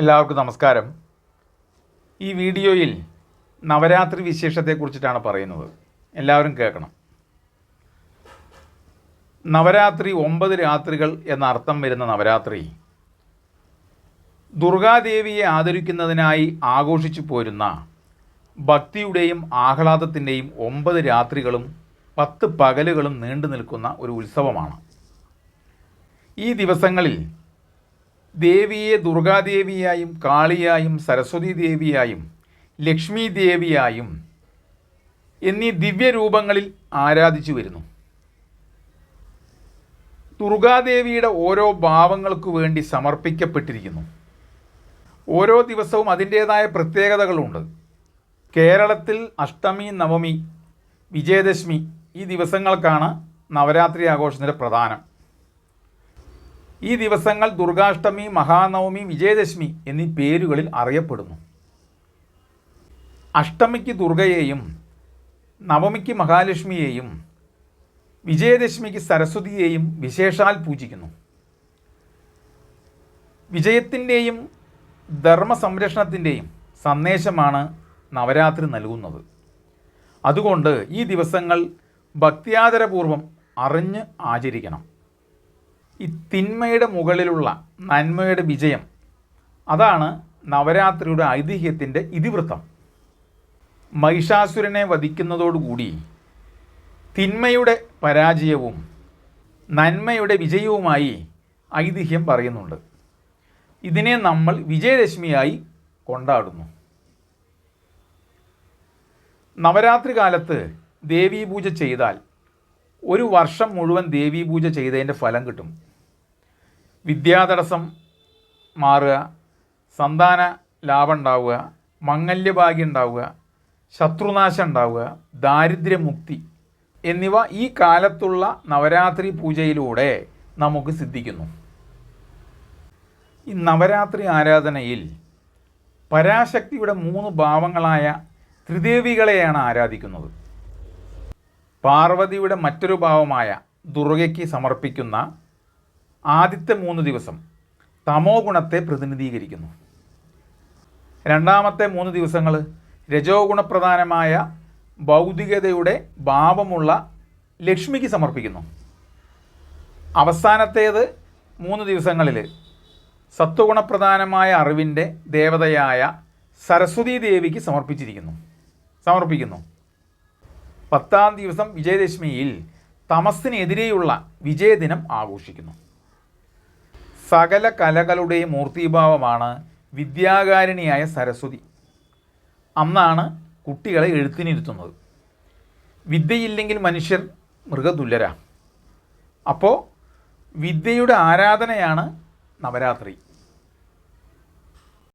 എല്ലാവർക്കും നമസ്കാരം. ഈ വീഡിയോയിൽ നവരാത്രി വിശേഷത്തെക്കുറിച്ചിട്ടാണ് പറയുന്നത്. എല്ലാവരും കേൾക്കണം. നവരാത്രി ഒമ്പത് രാത്രികൾ എന്ന അർത്ഥം വരുന്ന നവരാത്രി ദുർഗാദേവിയെ ആദരിക്കുന്നതിനായി ആഘോഷിച്ചു പോരുന്ന ഭക്തിയുടെയും ആഹ്ലാദത്തിന്റെയും ഒമ്പത് രാത്രികളും പത്ത് പകലുകളും നീണ്ടു നിൽക്കുന്ന ഒരു ഉത്സവമാണ്. ഈ ദിവസങ്ങളിൽ ദേവിയെ ദുർഗാദേവിയായും കാളിയായും സരസ്വതി ദേവിയായും ലക്ഷ്മി ദേവിയായും എന്നീ ദിവ്യരൂപങ്ങളിൽ ആരാധിച്ചു വരുന്നു. ദുർഗാദേവിയുടെ ഓരോ ഭാവങ്ങൾക്കു വേണ്ടി സമർപ്പിക്കപ്പെട്ടിരിക്കുന്നു. ഓരോ ദിവസവും അതിന്റേതായ പ്രത്യേകതകളുണ്ട്. കേരളത്തിൽ അഷ്ടമി നവമി വിജയദശമി ഈ ദിവസങ്ങൾക്കാണ് നവരാത്രി ആഘോഷത്തിന്റെ പ്രധാനം. ഈ ദിവസങ്ങൾ ദുർഗാഷ്ടമി മഹാനവമി വിജയദശമി എന്നീ പേരുകളിൽ അറിയപ്പെടുന്നു. അഷ്ടമിക്ക് ദുർഗയെയും നവമിക്ക് മഹാലക്ഷ്മിയെയും വിജയദശമിക്ക് സരസ്വതിയെയും വിശേഷാൽ പൂജിക്കുന്നു. വിജയത്തിന്റെയും ധർമ്മസംരക്ഷണത്തിന്റെയും സന്ദേശമാണ് നവരാത്രി നൽകുന്നത്. അതുകൊണ്ട് ഈ ദിവസങ്ങൾ ഭക്തിയാദരപൂർവം അറിഞ്ഞ് ആചരിക്കണം. ഈ തിന്മയുടെ മുകളിലുള്ള നന്മയുടെ വിജയം അതാണ് നവരാത്രിയുടെ ഐതിഹ്യത്തിന്റെ ഇതിവൃത്തം. മഹിഷാസുരനെ വധിക്കുന്നതോടുകൂടി തിന്മയുടെ പരാജയവും നന്മയുടെ വിജയവുമായി ഐതിഹ്യം പറയുന്നുണ്ട്. ഇതിനെ നമ്മൾ വിജയദശമിയായി കൊണ്ടാടുന്നു. നവരാത്രി കാലത്ത് ദേവീപൂജ ചെയ്താൽ ഒരു വർഷം മുഴുവൻ ദേവീപൂജ ചെയ്തതിന്റെ ഫലം കിട്ടും. വിദ്യാതടസ്സം മാറുക സന്താന ലാഭം ഉണ്ടാവുക മംഗല്യഭാഗ്യം ഉണ്ടാവുക ശത്രുനാശം ഉണ്ടാവുക ദാരിദ്ര്യമുക്തി എന്നിവ ഈ കാലത്തുള്ള നവരാത്രി പൂജയിലൂടെ നമുക്ക് സിദ്ധിക്കുന്നു. ഈ നവരാത്രി ആരാധനയിൽ പരാശക്തിയുടെ മൂന്ന് ഭാവങ്ങളായ ത്രിദേവികളെയാണ് ആരാധിക്കുന്നത്. പാർവതിയുടെ മറ്റൊരു ഭാവമായ ദുർഗയ്ക്ക് സമർപ്പിക്കുന്ന ആദ്യത്തെ മൂന്ന് ദിവസം തമോ ഗുണത്തെ പ്രതിനിധീകരിക്കുന്നു. രണ്ടാമത്തെ മൂന്ന് ദിവസങ്ങൾ രജോ ഗുണപ്രധാനമായ ഭൗതികതയുടെ ഭാവമുള്ള ലക്ഷ്മിക്ക് സമർപ്പിക്കുന്നു. അവസാനത്തേത് മൂന്ന് ദിവസങ്ങളിൽ സത്വഗുണപ്രധാനമായ അറിവിന്റെ ദേവതയായ സരസ്വതീ ദേവിക്ക് സമർപ്പിച്ചിരിക്കുന്നു. സമർപ്പിക്കുന്നു. പത്താം ദിവസം വിജയദശമിയിൽ തമസ്സിനെതിരെയുള്ള വിജയദിനം ആഘോഷിക്കുന്നു. സകല കലകളുടെ മൂർത്തിഭാവമാണ് വിദ്യാകാരിണിയായ സരസ്വതി. അന്നാണ് കുട്ടികളെ എഴുത്തിനിരുത്തുന്നത്. വിദ്യയില്ലെങ്കിൽ മനുഷ്യർ മൃഗതുല്യരാ. അപ്പോൾ വിദ്യയുടെ ആരാധനയാണ് നവരാത്രി.